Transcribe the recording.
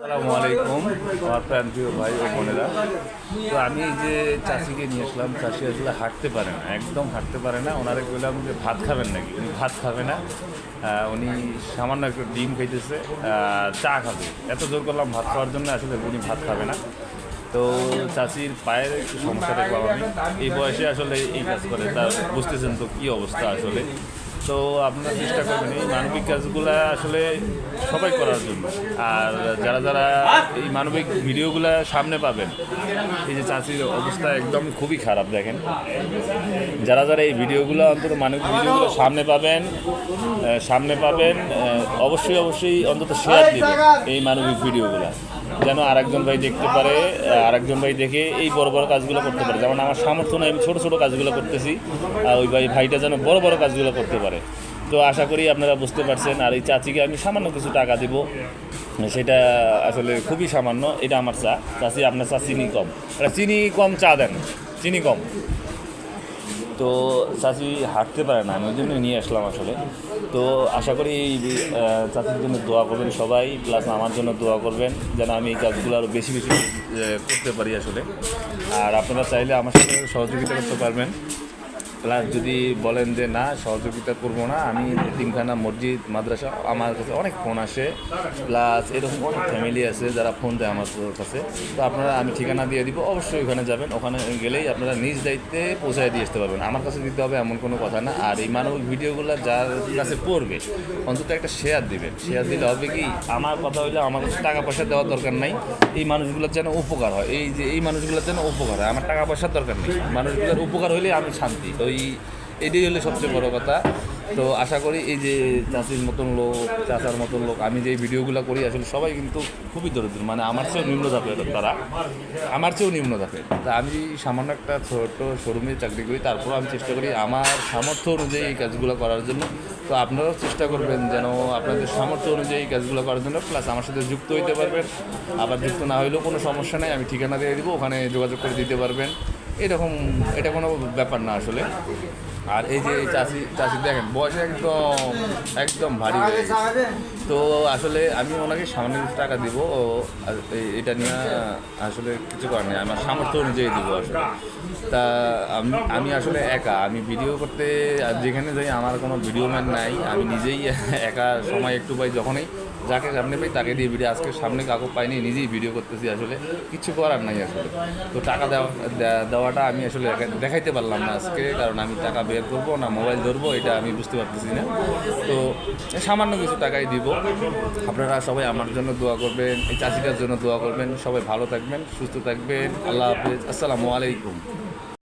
আসসালামু আলাইকুম, আমার প্রান্তীয় ভাই ও বোনেরা। তো আমি যে চাষিকে নিয়ে আসলাম, চাষি আসলে হাঁটতে পারে না, একদম হাঁটতে পারে না। ওনারে বললাম যে, ভাত খাবেন নাকি? উনি ভাত খাবে না। উনি সামান্য একটু ডিম খাইতেছে চা খাবে। এত জোর করলাম ভাত খাওয়ার জন্য, আসলে উনি ভাত খাবে না। তো চাষির পায়ের একটু সমস্যা দেখলাম আমি। এই বয়সে আসলে এই কাজ করে, তা বুঝতেছেন তো কী অবস্থা আসলে। তো আপনারা চেষ্টা করবেন এই মানবিক কাজগুলো আসলে সবাই করার জন্য। আর যারা যারা এই মানবিক ভিডিওগুলো সামনে পাবেন এই যে চাষির অবস্থা একদম খুবই খারাপ দেখেন। যারা যারা এই ভিডিওগুলো অন্তত মানবিক ভিডিওগুলো সামনে পাবেন সামনে পাবেন অবশ্যই অবশ্যই অন্তত শেয়ার দিবেন এই মানবিক ভিডিওগুলো। যেন আরেকজন ভাই দেখতে পারে আরেকজন ভাই দেখে এই বড় বড় কাজগুলো করতে পারে। যেমন আমার সামর্থ্য নয় আমি ছোট ছোট কাজগুলো করতেছি আর ওই ভাই ভাইটা যেন বড় বড় কাজগুলো করতে পারে। তো আশা করি আপনারা বুঝতে পারছেন, আর এই চাচিকে আমি সামান্য কিছু টাকা দিব। সেটা আসলে খুবই সামান্য, এটা আমার চা। চাচি, আপনার চা চিনি কম। চিনি কম চা দেন, চিনি কম। তো চাচি হাঁটতে পারে না, আমি ওই জন্য নিয়ে আসলাম আসলে। তো আশা করি এই চাচির জন্য দোয়া করবেন সবাই, প্লাস আমার জন্য দোয়া করবেন, যেন আমি এই কাজগুলো আরও বেশি বেশি করতে পারি আসলে। আর আপনারা চাইলে আমার সাথে সহযোগিতা করতে পারবেন। প্লাস যদি বলেন যে, না, সহযোগিতা করব না, আমি তিনখানা মসজিদ, মাদ্রাসা, আমার কাছে অনেক ফোন আসে। প্লাস এরকম অনেক ফ্যামিলি আছে যারা ফোন দেয় আমার কাছে। তো আপনারা, আমি ঠিকানা দিয়ে দিব। অবশ্যই ওখানে যাবেন। ওখানে গেলেই আপনারা নিজ দায়িত্বে পৌঁছায় দিয়ে আসতে পারবেন। আমার কাছে দিতে হবে এমন কোনো কথা না। আর এই মানবিক ভিডিওগুলো যার কাছে পড়বে, অন্তত একটা শেয়ার দিবেন। শেয়ার দিলে হবে কি, আমার কথা হইলে, আমার কাছে টাকা পয়সা দেওয়ার দরকার নাই। এই মানুষগুলোর যেন উপকার হয়। এই যে, এই মানুষগুলোর যেন উপকার হয়। আমার টাকা পয়সার দরকার নেই। মানুষগুলোর উপকার হইলে আমি শান্তি। ওই এটাই হলে সবচেয়ে বড় কথা। তো আশা করি এই যে চাষির মতন লোক চাচার মতন লোক, আমি যে ভিডিওগুলো করি, আসলে সবাই কিন্তু খুবই দরিদ্র। মানে আমার চেয়েও নিম্ন ধাপের তারা। আমার চেয়েও নিম্ন ধাপের তা আমি সামান্য একটা ছোট শোরুমে চাকরি করি তারপর আমি চেষ্টা করি আমার সামর্থ্য অনুযায়ী এই কাজগুলো করার জন্য। তো আপনারাও চেষ্টা করবেন যেন আপনাদের সামর্থ্য অনুযায়ী এই কাজগুলো করার জন্য। প্লাস আমার সাথে যুক্ত হইতে পারবেন। আবার যুক্ত না হইলেও কোনো সমস্যা নেই, আমি ঠিকানা দিয়ে দিব, ওখানে যোগাযোগ করে দিতে পারবেন। এরকম, এটা কোনো ব্যাপার না আসলে। আর এই যে চাষি চাষি দেখেন, বয়স একদম একদম ভারী হয়ে গেছে। তো আসলে আমি ওনাকে সামান্য টাকা দিব, ও এটা নিয়ে আসলে কিছু করার নেই, আমার সামর্থ্য অনুযায়ী দিব আসলে। তা আমি আমি আসলে একা, আমি ভিডিও করতে যেখানে যাই আমার কোনো ভিডিও ম্যান নাই, আমি নিজেই একা সময় একটু পাই যখনই। যাকে সামনে পাই তাকে দিয়ে ভিডিও আজকে সামনে কাকু পাইনি, নিজেই ভিডিও করতেছি আসলে। কিছু করার নাই আসলে। তো টাকা দেওয়া দেওয়াটা আমি আসলে দেখাইতে পারলাম না আজকে, কারণ আমি টাকা বের করব না মোবাইল ধরবো, এটা আমি বুঝতে পারতেছি না। তো সামান্য কিছু টাকাই দিব। আপনারা সবাই আমার জন্য দোয়া করবেন, এই চাষিটার জন্য দোয়া করবেন। সবাই ভালো থাকবেন, সুস্থ থাকবেন। আল্লাহ হাফিজ। আসসালামু আলাইকুম।